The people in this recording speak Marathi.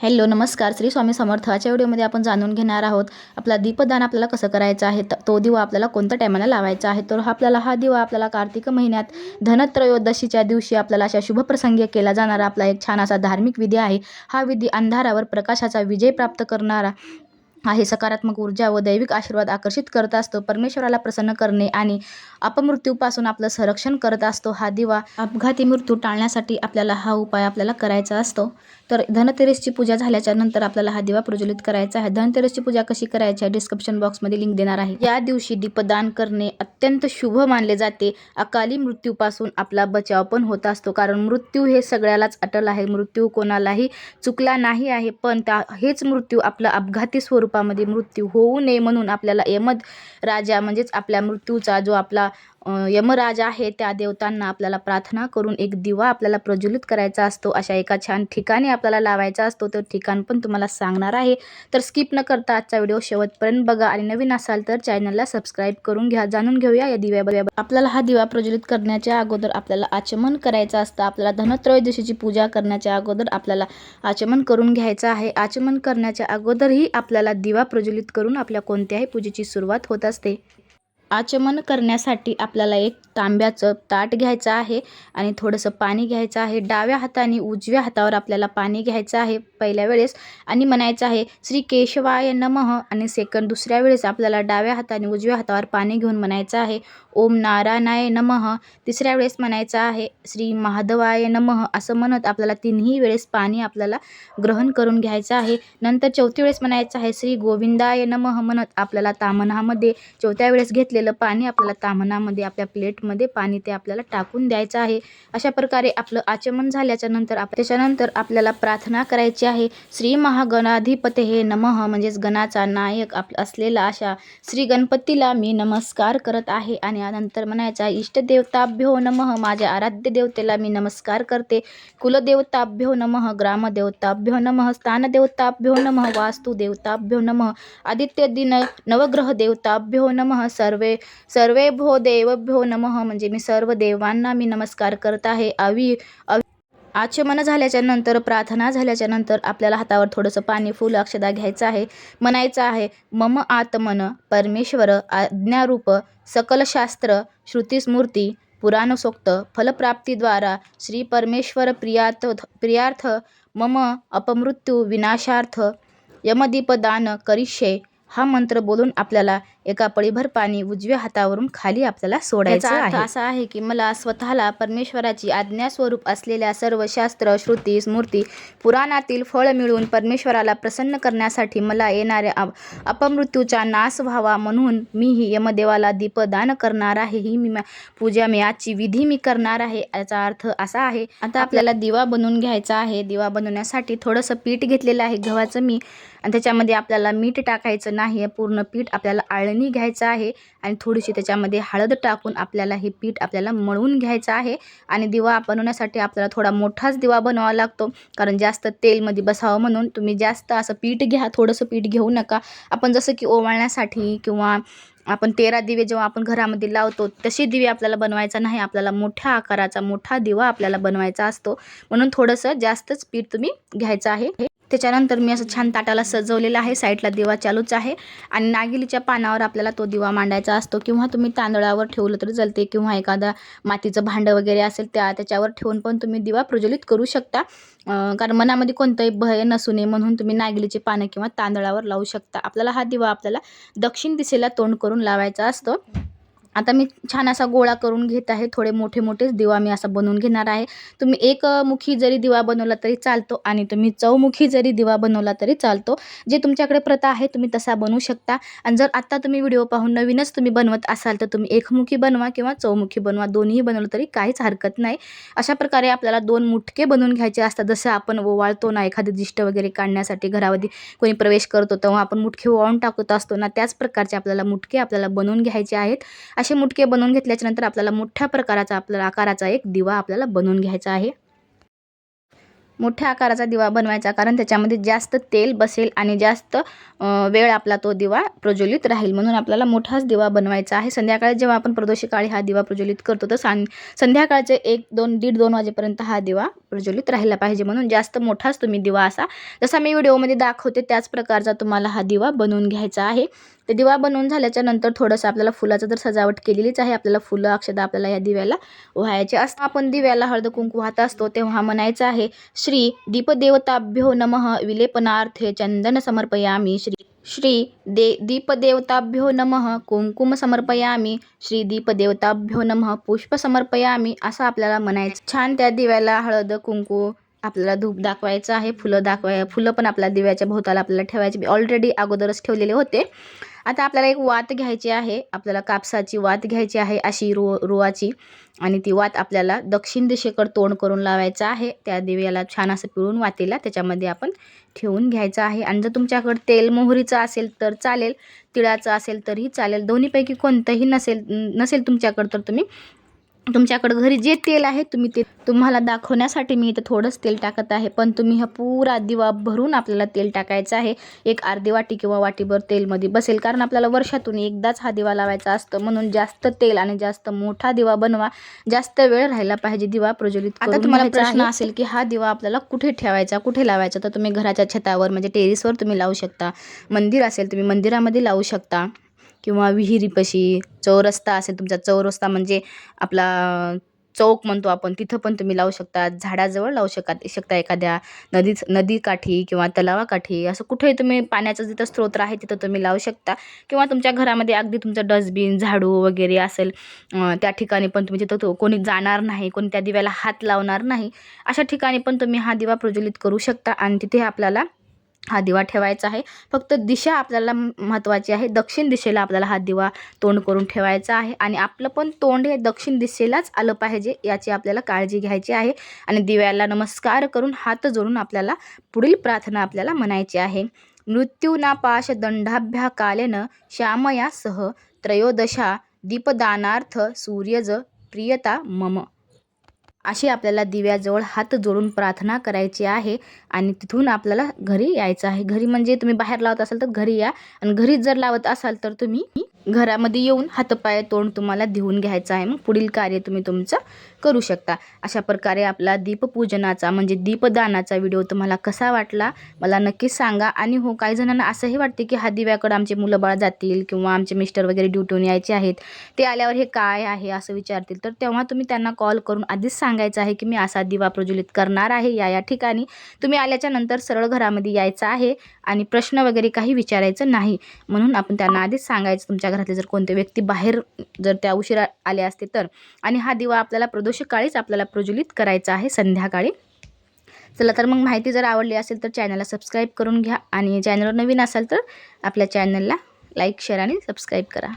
हॅलो नमस्कार. श्री स्वामी समर्थाच्या व्हिडिओमध्ये आपण जाणून घेणार आहोत आपला दीपदान आपल्याला कसं करायचं आहे त- तो दिवा आपल्याला कोणत्या टायमाला लावायचा आहे? तर हा आपल्याला हा दिवा आपल्याला कार्तिक महिन्यात धनत्रयोदशीच्या दिवशी आपल्याला अशा शुभप्रसंगी केला जाणारा आपला एक छान असा धार्मिक विधी आहे. हा विधी अंधारावर प्रकाशाचा विजय प्राप्त करणारा आहे. सकारात्मक ऊर्जा व दैविक आशीर्वाद आकर्षित करत असतो. परमेश्वराला प्रसन्न करणे आणि अपमृत्यूपासून आपलं संरक्षण करत असतो. हा दिवा अपघाती मृत्यू टाळण्यासाठी आपल्याला हा उपाय आपल्याला करायचा असतो. तर धनतेरसची पूजा झाल्याच्यानंतर आपल्याला हा दिवा प्रज्वलित करायचा आहे. धनतेरसची पूजा कशी करायची आहे? डिस्क्रिप्शन बॉक्समध्ये लिंक देणार आहे. या दिवशी दीपदान करणे अत्यंत शुभ मानले जाते. अकाली मृत्यूपासून आपला बचाव पण होत असतो. कारण मृत्यू हे सगळ्यालाच अटल आहे. मृत्यू कोणालाही चुकला नाही आहे. पण त्या हेच मृत्यू आपला अपघाती स्वरूपामध्ये मृत्यू होऊ नये म्हणून आपल्याला यमद राजा म्हणजेच आपल्या मृत्यूचा जो आपला यमराज आहे त्या देवतांना आपल्याला प्रार्थना करून एक दिवा आपल्याला प्रज्वलित करायचा असतो. अशा एका छान ठिकाणी आपल्याला लावायचा असतो. तर ठिकाण पण तुम्हाला सांगणार आहे. तर स्किप न करता आजचा व्हिडिओ शेवटपर्यंत बघा आणि नवीन असाल तर चॅनलला सबस्क्राईब करून घ्या. जाणून घेऊया या दिव्या आपल्याला हा दिवा प्रज्वलित करण्याच्या अगोदर आपल्याला आचमन करायचं असतं. आपल्याला धनत्रयोदशीची पूजा करण्याच्या अगोदर आपल्याला आचमन करून घ्यायचं आहे. आचमन करण्याच्या अगोदरही आपल्याला दिवा प्रज्वलित करून आपल्या कोणत्याही पूजेची सुरुवात होत असते. आचमन करण्यासाठी आपल्याला एक तांब्याचं ताट घ्यायचं आहे आणि थोडंसं पाणी घ्यायचं आहे. डाव्या हाताने उजव्या हातावर आपल्याला पाणी घ्यायचं आहे. पहिल्या वेळेस आणि म्हणायचं आहे श्री केशवाय नमः. आणि सेकंड दुसऱ्या वेळेस आपल्याला डाव्या हाताने उजव्या हातावर पाणी घेऊन म्हणायचं आहे ओम नारायणाय नमः. तिसऱ्या वेळेस म्हणायचं आहे श्री महादेवाय नमः असं म्हणत आपल्याला तिन्ही वेळेस पाणी आपल्याला ग्रहण करून घ्यायचं आहे. नंतर चौथी वेळेस म्हणायचं आहे श्री गोविंदाय नमः म्हणत आपल्याला तामनामध्ये चौथ्या वेळेस घेतलेलं पाणी आपल्याला तामनामध्ये आपल्या प्लेटमध्ये पाणी ते आपल्याला टाकून द्यायचं आहे. अशा प्रकारे आपलं आचमन झाल्याच्यानंतर आप त्याच्यानंतर आपल्याला प्रार्थना करायची आहे. श्री महागणाधिपते हे नमः म्हणजेच गणाचा नायक आप असलेला अशा श्री गणपतीला मी नमस्कार करत आहे आणि यानंतर म्हणायचा इष्टदेवताभ्यो नमः माझ्या आराध्य देवतेला मी नमस्कार करते. कुलदेवताभ्यो नमः ग्रामदेवताभ्यो नमः स्थानदेवताभ्यो नमः वास्तुदेवताभ्यो नमः आदित्य दिन नवग्रह देवताभ्यो नमः सर्वे सर्वेभ्यो देवभ्यो नमः म्हणजे मी सर्व देवांना मी नमस्कार करत आहे. अवि अवि आचमन झाल्याच्यानंतर प्रार्थना झाल्याच्यानंतर आपल्याला हातावर थोडंसं पाणी फुल अक्षदा घ्यायचं आहे म्हणायचं आहे मम आत्मन परमेश्वर आज्ञारूप सकलशास्त्र श्रुतीस्मूर्ती पुराणसोक्त फलप्राप्तीद्वारा श्री परमेश्वर प्रियार्थ प्रियार्थ मम अपमृत्यू विनाशार्थ यमदीपदान करिष्ये हा मंत्र बोलून आपल्याला एका पळीभर पाणी उजव्या हातावरून खाली आपल्याला सोडायचं आहे. असा आहे की मला स्वतःला परमेश्वराची आज्ञास्वरूप असलेल्या सर्व शास्त्र श्रुती स्मृती पुराणातील फळ मिळून परमेश्वराला प्रसन्न करण्यासाठी मला येणाऱ्या अप अपमृत्यूचा नाश व्हावा म्हणून मी ही यमदेवाला दीपदान करणार आहे. ही मी पूजा मी आजची विधी मी करणार आहे. याचा अर्थ असा आहे आता आपल्याला दिवा बनवून घ्यायचा आहे. दिवा बनवण्यासाठी थोडंसं पीठ घेतलेलं आहे गव्हाचं मी. आणि त्याच्यामध्ये आपल्याला मीठ टाकायचं नाही. पूर्ण पीठ आपल्याला आळणी घ्यायचं आहे आणि थोडीशी त्याच्यामध्ये हळद टाकून आपल्याला हे पीठ आपल्याला मळून घ्यायचं आहे. आणि दिवा बनवण्यासाठी आपल्याला थोडा मोठाच दिवा बनवावा लागतो. कारण जास्त तेलमध्ये बसावं म्हणून तुम्ही जास्त असं पीठ घ्या थोडंसं पीठ घेऊ नका. आपण जसं की ओवाळण्यासाठी किंवा आपण तेरा दिवे जेव्हा आपण घरामध्ये लावतो तसे दिवे आपल्याला बनवायचा नाही. आपल्याला मोठ्या आकाराचा मोठा दिवा आपल्याला बनवायचा असतो. म्हणून थोडंसं जास्तच पीठ तुम्ही घ्यायचं आहे. त्याच्यानंतर मी असं छान ताटाला सजवलेलं आहे. साईडला दिवा चालूच आहे. आणि नागिलीच्या पानावर आपल्याला तो दिवा मांडायचा असतो किंवा तुम्ही तांदळावर ठेवलं तरी जलते किंवा एखादा मातीचं भांडं वगैरे असेल त्या त्याच्यावर ठेवून पण तुम्ही दिवा प्रज्वलित करू शकता. कारण मनामध्ये कोणतंही भय नसू नये म्हणून तुम्ही नागिलीचे पानं किंवा तांदळावर लावू शकता. आपल्याला हा दिवा आपल्याला दक्षिण दिशेला तोंड करून लावायचा असतो. आता मी छान असा गोळा करून घेत आहे. थोडे मोठे मोठेच दिवा मी असा बनवून घेणार आहे. तुम्ही एक मुखी जरी दिवा बनवला तरी चालतो आणि तुम्ही चौमुखी जरी दिवा बनवला तरी चालतो. जे तुमच्याकडे प्रथा आहे तुम्ही तसा बनवू शकता. आणि जर आत्ता तुम्ही व्हिडिओ पाहून नवीनच तुम्ही बनवत असाल तर तुम्ही एकमुखी बनवा किंवा चौमुखी बनवा. दोन्ही बनवलं तरी काहीच हरकत नाही. अशा प्रकारे आपल्याला दोन मुटके बनवून घ्यायचे असतात. जसं आपण ओवाळतो ना एखादी दिष्ट वगैरे काढण्यासाठी घरामध्ये कोणी प्रवेश करतो तेव्हा आपण मुटके ओवाळून टाकत असतो ना त्याच प्रकारचे आपल्याला मुटके आपल्याला बनवून घ्यायचे आहेत. असे मुटके बनवून घेतल्याच्या नंतर आपल्याला मोठ्या प्रकाराचा आपल्याला आकाराचा एक दिवा आपल्याला बनवून घ्यायचा आहे. मोठ्या आकाराचा दिवा बनवायचा कारण त्याच्यामध्ये जास्त तेल बसेल आणि जास्त वेळ आपला तो दिवा प्रज्वलित राहील. म्हणून आपल्याला मोठाच दिवा बनवायचा आहे. संध्याकाळी जेव्हा आपण प्रदोषिकाळी हा दिवा प्रज्वलित करतो तर सां संध्याकाळचे एक दोन दीड दोन वाजेपर्यंत हा दिवा प्रज्वलित राहिला पाहिजे. म्हणून जास्त मोठाच तुम्ही दिवा असा जसा मी व्हिडिओमध्ये दाखवते त्याच प्रकारचा तुम्हाला हा दिवा बनवून घ्यायचा आहे. तर दिवा बनवून झाल्याच्यानंतर थोडंसं आपल्याला फुलाचं तर सजावट केलेलीच आहे. आपल्याला फुलं अक्षदा आपल्याला या दिव्याला व्हायचे असतात. आपण दिव्याला हळद कुंकू वाहत असतो तेव्हा म्हणायचं आहे श्री दीपदेवताभ्यो नमः विलेपनार्थे चंदन समर्पयामी. श्री श्री दे दीपदेवताभ्यो नमः कुंकुम समर्पयामी. श्री दीपदेवताभ्यो नमः पुष्प समर्पयामी. असं आपल्याला म्हणायचं. छान त्या दिव्याला हळद कुंकू आपल्याला धूप दाखवायचं आहे. फुलं दाखवाय फुलं पण आपल्या दिव्याच्या भोवताला आपल्याला ठेवायची. मी ऑलरेडी अगोदरच ठेवलेले होते. आता आपल्याला एक वात घ्यायची आहे. आपल्याला कापसाची वात घ्यायची आहे अशी रो रुवाची. आणि ती वात आपल्याला दक्षिण दिशेकडे तोंड करून लावायचं आहे. त्या दिव्याला छान असं पिळून वातीला त्याच्यामध्ये आपण ठेवून घ्यायचं आहे. आणि जर तुमच्याकडे तेल मोहरीचं असेल तर चालेल तिळाचं असेल तरीही चालेल. दोन्हीपैकी कोणतंही नसेल नसेल तुमच्याकडं तर तुम्ही तुमच्याकडं घरी जे तेल आहे तुम्ही ते तुम्हाला दाखवण्यासाठी मी इथं थोडंच तेल टाकत आहे. पण तुम्ही हा पुरा दिवा भरून आपल्याला तेल टाकायचं आहे. एक अर्धी वाटी किंवा वाटीभर तेलमध्ये बसेल. कारण आपल्याला वर्षातून एकदाच हा दिवा लावायचा असतं. म्हणून जास्त तेल आणि जास्त मोठा दिवा बनवा. जास्त वेळ राहायला पाहिजे दिवा प्रज्वलित आता तुम्हाला प्रश्न. असेल की हा दिवा आपल्याला कुठे ठेवायचा कुठे लावायचा? तर तुम्ही घराच्या छतावर म्हणजे टेरेसवर तुम्ही लावू शकता. मंदिर असेल तुम्ही मंदिरामध्ये लावू शकता. किंवा विहिरीपाशी चौरस्ता असेल तुमचा चौरस्ता म्हणजे आपला चौक म्हणतो आपण तिथं पण तुम्ही लावू शकता झाडाजवळ लावू शका शकता एखाद्या नदी नदीकाठी किंवा तलावाकाठी असं कुठेही तुम्ही पाण्याचं जिथं स्रोत आहे तिथं तुम्ही लावू शकता. किंवा तुमच्या घरामध्ये अगदी तुमचं डस्टबिन झाडू वगैरे असेल त्या ठिकाणी पण तुम्ही तिथं तो कोणी जाणार नाही कोणी त्या दिव्याला हात लावणार नाही अशा ठिकाणी पण तुम्ही हा दिवा प्रज्वलित करू शकता आणि तिथे आपल्याला हा दिवा ठेवायचा आहे. फक्त दिशा आपल्याला महत्त्वाची आहे. दक्षिण दिशेला आपल्याला हा दिवा तोंड करून ठेवायचा आहे आणि आपलं पण तोंड हे दक्षिण दिशेलाच आलं पाहिजे याची आपल्याला काळजी घ्यायची आहे आणि दिव्याला नमस्कार करून हात जोडून आपल्याला पुढील प्रार्थना आपल्याला म्हणायची आहे. मृत्यूनापाश दंडाभ्या कालेन श्यामयासह त्रयोदशा दीपदानार्थ सूर्यज प्रियता मम. अशी आपल्याला दिव्याजवळ हात जोडून प्रार्थना करायची आहे आणि तिथून आपल्याला घरी यायचं आहे. घरी म्हणजे तुम्ही बाहेर लावत असाल तर घरी या आणि घरी जर लावत असाल तर तुम्ही घरामध्ये येऊन हातपाय तोंड तुम्हाला देऊन घ्यायचं आहे. मग पुढील कार्य तुम्ही तुमचं करू शकता. अशा प्रकारे आपला दीपपूजनाचा म्हणजे दीपदानाचा व्हिडिओ तुम्हाला कसा वाटला? मला नक्कीच सांगा. आणि हो काही जणांना असंही वाटते की हा दिव्याकडं आमचे मुलं बाळ जातील किंवा आमचे मिस्टर वगैरे ड्युटीहून यायचे आहेत. ते आल्यावर हे काय आहे असं विचारतील. तर तेव्हा तुम्ही त्यांना कॉल करून आधीच सांगायचं आहे की मी असा दिवा प्रज्वलित करणार आहे या या ठिकाणी. तुम्ही आल्याच्यानंतर सरळ घरामध्ये यायचं आहे आणि प्रश्न वगैरे काही विचारायचं नाही. म्हणून आपण त्यांना आधीच सांगायचं. तुमच्या घरातले जर कोणते व्यक्ती बाहेर जर त्या उशिरा आले असते तर. आणि हा दिवा आपल्याला प्रदोषकाळीच आपल्याला प्रज्वलित करायचं आहे संध्याकाळी. चला तर मग माहिती जर आवडली असेल तर चॅनलला सबस्क्राईब करून घ्या आणि चॅनलवर नवीन असाल तर आपल्या चॅनलला लाईक शेअर आणि सबस्क्राईब करा.